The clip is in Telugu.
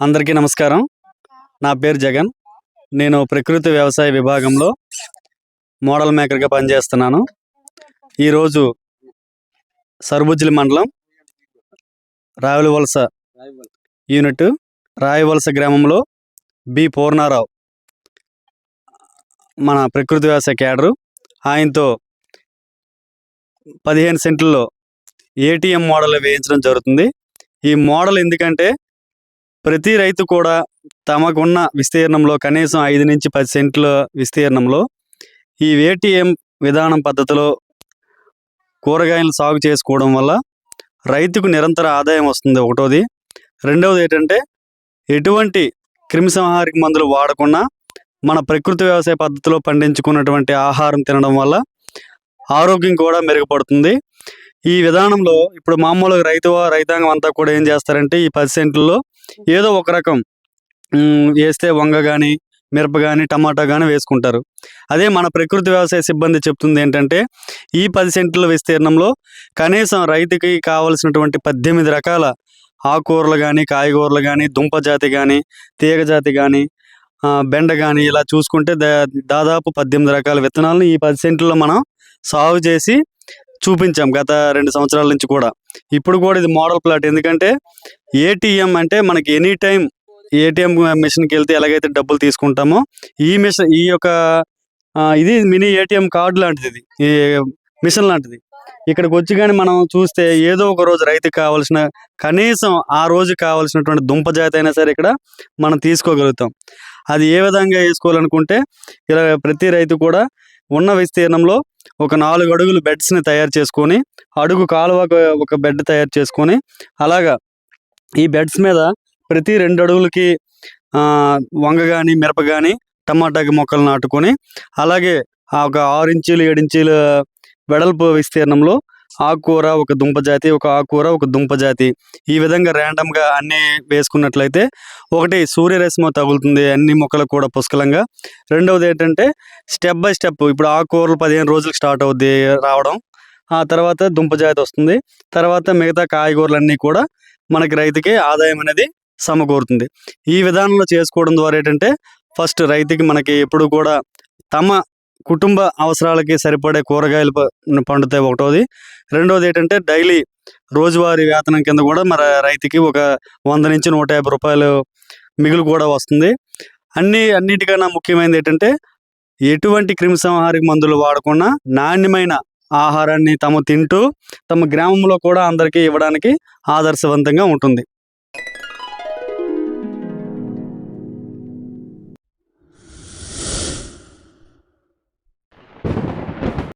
అందరికీ నమస్కారం. నా పేరు జగన్. నేను ప్రకృతి వ్యవసాయ విభాగంలో మోడల్ మేకర్గా పనిచేస్తున్నాను. ఈరోజు సరుబుజ్జిలి మండలం రావులవలస యూనిట్ రాయవలస గ్రామంలో బి పూర్ణారావు మన ప్రకృతి వ్యవసాయ క్యాడరు. ఆయనతో పదిహేను సెంట్లలో ఏటీఎం మోడల్ వేయించడం జరుగుతుంది. ఈ మోడల్ ఎందుకంటే ప్రతి రైతు కూడా తమకున్న విస్తీర్ణంలో కనీసం ఐదు నుంచి పది సెంట్ల విస్తీర్ణంలో ఈ ఏటీఎం విధానం పద్ధతిలో కూరగాయలు సాగు చేసుకోవడం వల్ల రైతుకు నిరంతర ఆదాయం వస్తుంది. ఒకటోది. రెండవది ఏంటంటే ఎటువంటి క్రిమిసంహారక మందులు వాడకుండా మన ప్రకృతి వ్యవసాయ పద్ధతిలో పండించుకున్నటువంటి ఆహారం తినడం వల్ల ఆరోగ్యం కూడా మెరుగుపడుతుంది. ఈ విధానంలో ఇప్పుడు మామూలుగా రైతు రైతాంగం అంతా కూడా ఏం చేస్తారంటే ఈ పది సెంట్లలో ఏదో ఒక రకం వేస్తే వంగ కానీ మిరప కానీ టమాటా కానీ వేసుకుంటారు. అదే మన ప్రకృతి వ్యవసాయ సిబ్బంది చెప్తుంది ఏంటంటే ఈ పది సెంట్ల విస్తీర్ణంలో కనీసం రైతుకి కావలసినటువంటి పద్దెనిమిది రకాల ఆకుకూరలు కానీ కాయగూరలు కానీ దుంప జాతి కానీ తీగ జాతి కానీ బెండ కానీ ఇలా చూసుకుంటే దా- దాదాపు పద్దెనిమిది రకాల విత్తనాలను ఈ పది సెంట్లలో మనం సాగు చేసి చూపించాం గత రెండు సంవత్సరాల నుంచి కూడా. ఇప్పుడు కూడా ఇది మోడల్ ప్లాట్. ఎందుకంటే ఏటీఎం అంటే మనకి ఎనీ టైం ఏటీఎం మిషన్కి వెళ్తే ఎలాగైతే డబ్బులు తీసుకుంటామో ఈ మిషన్ ఈ యొక్క ఇది మినీ ఏటీఎం కార్డు లాంటిది ఇది. ఈ మిషన్ లాంటిది. ఇక్కడికి వచ్చి కానీ మనం చూస్తే ఏదో ఒక రోజు రైతుకి కావాల్సిన కనీసం ఆ రోజు కావాల్సినటువంటి దుంప జాతి అయినా సరే ఇక్కడ మనం తీసుకోగలుగుతాం. అది ఏ విధంగా వేసుకోవాలనుకుంటే ఇలా ప్రతి రైతు కూడా ఉన్న విస్తీర్ణంలో ఒక నాలుగు అడుగులు బెడ్స్ని తయారు చేసుకొని అడుగు కాలువకు ఒక బెడ్ తయారు చేసుకొని అలాగా ఈ బెడ్స్ మీద ప్రతి రెండు అడుగులకి ఆ, వంగ కానీ మిరప కానీ టమాటాకి మొక్కలు నాటుకొని అలాగే ఆ ఒక ఆరు ఇంచీలు ఏడు ఇంచీల వెడల్పు విస్తీర్ణంలో ఆకుకూర ఒక దుంప జాతి ఒక ఆకుకూర ఒక దుంప జాతి. ఈ విధంగా ర్యాండమ్గా అన్నీ వేసుకున్నట్లయితే ఒకటి సూర్యరశ్మి తగులుతుంది అన్ని మొక్కలకు కూడా పుష్కలంగా. రెండవది ఏంటంటే స్టెప్ బై స్టెప్ ఇప్పుడు ఆకుకూరలు పదిహేను రోజులకు స్టార్ట్ అవుద్ది రావడం. ఆ తర్వాత దుంప జాతి వస్తుంది. తర్వాత మిగతా కాయగూరలన్నీ కూడా మనకి రైతుకి ఆదాయం అనేది సమకూరుతుంది. ఈ విధానంలో చేసుకోవడం ద్వారా ఏంటంటే ఫస్ట్ రైతుకి మనకి ఎప్పుడు కూడా తమ కుటుంబ అవసరాలకి సరిపడే కూరగాయలు ప- పండుతాయి. ఒకటోది. రెండోది ఏంటంటే డైలీ రోజువారీ వేతనం కింద కూడా మన రైతుకి ఒక వంద నుంచి నూట యాభై రూపాయలు మిగులు కూడా వస్తుంది. అన్ని అన్నిటికన్నా ముఖ్యమైనది ఏంటంటే ఎటువంటి క్రిమిసంహారక మందులు వాడకుండా నాణ్యమైన ఆహారాన్ని తాము తింటూ తమ గ్రామంలో కూడా అందరికీ ఇవ్వడానికి ఆదర్శవంతంగా ఉంటుంది.